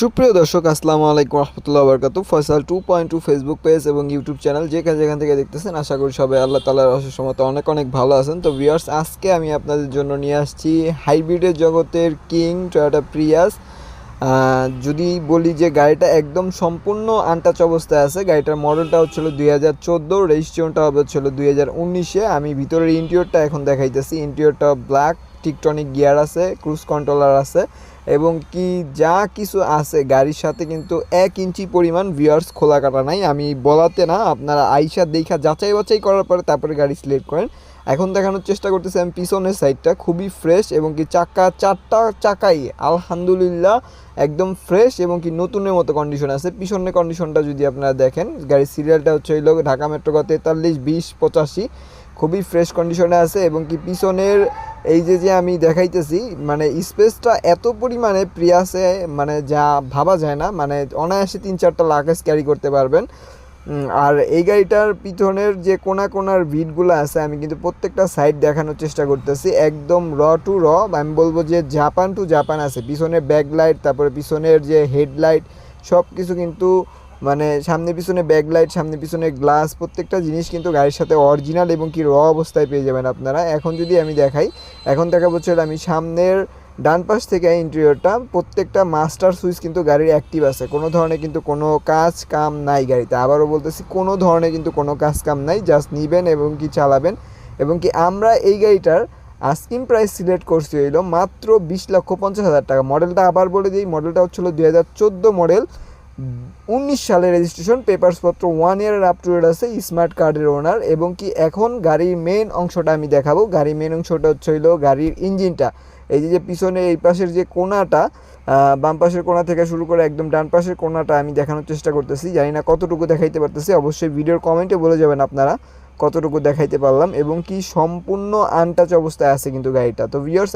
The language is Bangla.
সুপ্রিয় দর্শক, আসসালামু আলাইকুম রহমতুল্লাহ বরকাতু Faisal to point to Facebook page এবং ইউটিউব চ্যানেল যেখানে যেখান থেকে দেখতেছেন, আশা করি সবাই আল্লাহ তালার অশেষ অনেক অনেক ভালো আছেন। তো ভিউয়ার্স আজকে আমি আপনাদের জন্য নিয়ে আসছি হাইব্রিডের জগতের কিং টয়োটা প্রিয়াস যদি বলি যে গাড়িটা একদম সম্পূর্ণ আনটাচ অবস্থায় আছে, গাড়িটার মডেলটা হচ্ছিল দুই হাজার চোদ্দ রেজিস্ট্রেশনটা হচ্ছিল দুই হাজার উনিশে। আমি ভিতরের ইন্টিরিয়রটা এখন দেখাইতেছি। ইন্টিরিয়রটা ব্ল্যাক টিকটনিক গিয়ার আছে, ক্রুজ কন্ট্রোলার আছে এবং কি যা কিছু আছে গাড়ির সাথে কিন্তু এক ইঞ্চি পরিমাণ ভিউয়ার্স খোলা কাটা নাই। আমি বলাতে না, আপনারা আইসা দেখা যাচাই বাছাই করার পরে তারপরে গাড়ি সিলেক্ট করেন। এখন দেখানোর চেষ্টা করতেছি আমি পিছনের সাইডটা খুবই ফ্রেশ এবং কি চাকা চারটা চাকাই আলহামদুলিল্লাহ একদম ফ্রেশ এবং কি নতুনের মতো কন্ডিশন আছে। পিছনের কন্ডিশনটা যদি আপনারা দেখেন, গাড়ির সিরিয়ালটা হচ্ছে হইল ঢাকা মেট্রো তেতাল্লিশ, বিশ, পঁচাশি, খুবই ফ্রেশ কন্ডিশনে আছে এবং কি পিছনের এই যে যে আমি দেখাইতেছি মানে স্পেসটা এত পরিমাণে প্রিয়াসে মানে যা ভাবা যায় না মানে অনায়াসে তিন চারটা লাকেজ ক্যারি করতে পারবেন। আর এই গাড়িটার পিছনের যে কোনা কোনার ভিটগুলো আছে, আমি কিন্তু প্রত্যেকটা সাইড দেখানোর চেষ্টা করতেছি, একদম র টু র আমি বলব যে জাপান টু জাপান আছে। পিছনে ব্যাকলাইট তারপরে পিছনের যে হেডলাইট সব কিছু কিন্তু মানে সামনে পিছনে ব্যাক লাইট সামনে পিছনে গ্লাস প্রত্যেকটা জিনিস কিন্তু গাড়ির সাথে অরিজিনাল এবং কি র অবস্থায় পেয়ে যাবেন আপনারা। এখন যদি আমি দেখাই, এখন দেখা হচ্ছে আমি সামনের ডান পাশ থেকে ইন্টেরিয়রটা প্রত্যেকটা মাস্টার সুইচ কিন্তু গাড়ির অ্যাক্টিভ আছে। কোনো ধরনের কিন্তু কোনো কাজ কাম নাই গাড়িতে। আবারও বলতেছি, কোনো ধরনের কিন্তু কোনো কাজ কাম নাই জাস্ট নিবেন এবং কি চালাবেন। এবং কি আমরা এই গাড়িটার আস্কিং প্রাইস সিলেক্ট করছি হইল মাত্র বিশ লক্ষ পঞ্চাশ হাজার টাকা। মডেলটা আবার বলে দিই, মডেলটা হচ্ছিল দুই হাজার মডেল। উনিশ সালে রেজিস্ট্রেশন পেপারসপত্র ওয়ান ইয়ারের আপ টু ডেট আছে স্মার্ট কার্ডের ওনার এবং কি এখন গাড়ির মেন অংশটা আমি দেখাবো। গাড়ির মেন অংশটা হচ্ছে হইল গাড়ির ইঞ্জিনটা। এই যে যে পিছনে এই পাশের যে কোনাটা বাম পাশের কোনা থেকে শুরু করে একদম ডান পাশের কোনাটা আমি দেখানোর চেষ্টা করতেছি। জানি না কতটুকু দেখাইতে পারতেছি, অবশ্যই ভিডিওর কমেন্টে বলে যাবেন আপনারা কতটুকু দেখাইতে পারলাম, এবং কি সম্পূর্ণ আনটাচ অবস্থায় আছে কিন্তু গাড়িটা। তো ভিউয়ার্স